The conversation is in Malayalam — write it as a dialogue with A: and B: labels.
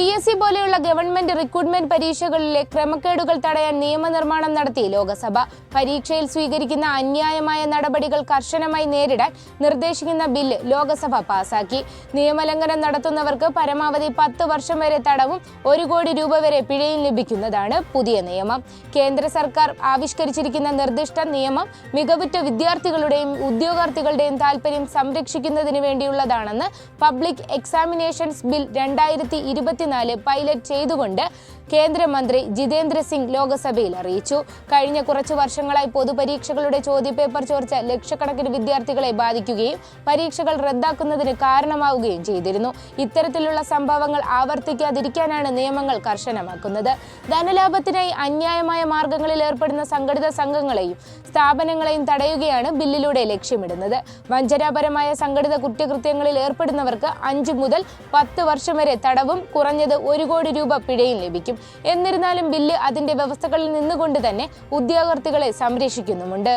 A: എസ് സി പോലെയുള്ള ഗവൺമെന്റ് റിക്രൂട്ട്മെന്റ് പരീക്ഷകളിലെ ക്രമക്കേടുകൾ തടയാൻ നിയമനിർമ്മാണം നടത്തി ലോക്സഭ. പരീക്ഷയിൽ സ്വീകരിക്കുന്ന അന്യായമായ നടപടികൾ കർശനമായി നേരിടാൻ നിർദ്ദേശിക്കുന്ന ബില്ല് ലോക്സഭ പാസാക്കി. നിയമലംഘനം നടത്തുന്നവർക്ക് പരമാവധി പത്ത് വർഷം വരെ തടവും ഒരു കോടി രൂപ വരെ പിഴയും ലഭിക്കുന്നതാണ് പുതിയ നിയമം. കേന്ദ്ര സർക്കാർ ആവിഷ്കരിച്ചിരിക്കുന്ന നിർദ്ദിഷ്ട നിയമം മികവുറ്റ വിദ്യാർത്ഥികളുടെയും ഉദ്യോഗാർത്ഥികളുടെയും താൽപര്യം സംരക്ഷിക്കുന്നതിന് വേണ്ടിയുള്ളതാണെന്ന് പബ്ലിക് എക്സാമിനേഷൻസ് ബിൽ രണ്ടായിരത്തി ഇരുപത്തിനാല് പൈലറ്റ് ചെയ്തുകൊണ്ട് കേന്ദ്രമന്ത്രി ജിതേന്ദ്ര സിംഗ് ലോക്സഭയിൽ അറിയിച്ചു. കഴിഞ്ഞ കുറച്ചു വർഷങ്ങളായി പൊതുപരീക്ഷകളുടെ ചോദ്യപേപ്പർ ചോർച്ച ലക്ഷക്കണക്കിന് വിദ്യാർത്ഥികളെ ബാധിക്കുകയും പരീക്ഷകൾ റദ്ദാക്കുന്നതിന് കാരണമാവുകയും ചെയ്തിരുന്നു. ഇത്തരത്തിലുള്ള സംഭവങ്ങൾ ആവർത്തിക്കാതിരിക്കാനാണ് നിയമങ്ങൾ കർശനമാക്കുന്നത്. ധനലാഭത്തിനായി അന്യായമായ മാർഗങ്ങളിൽ ഏർപ്പെടുന്ന സംഘടിത സംഘങ്ങളെയും സ്ഥാപനങ്ങളെയും തടയുകയാണ് ബില്ലിലൂടെ ലക്ഷ്യമിടുന്നത്. വഞ്ചനാപരമായ സംഘടിത കുറ്റകൃത്യങ്ങളിൽ ഏർപ്പെടുന്നവർക്ക് അഞ്ച് മുതൽ പത്ത് വർഷം വരെ തടവും കുറഞ്ഞത് ഒരു കോടി രൂപ പിഴയും ലഭിക്കും. എന്നിരുന്നാലും ബില്ല് അതിന്റെ വ്യവസ്ഥകളിൽ നിന്നുകൊണ്ട് തന്നെ ഉദ്യോഗാർത്ഥികളെ സംരക്ഷിക്കുന്നുമുണ്ട്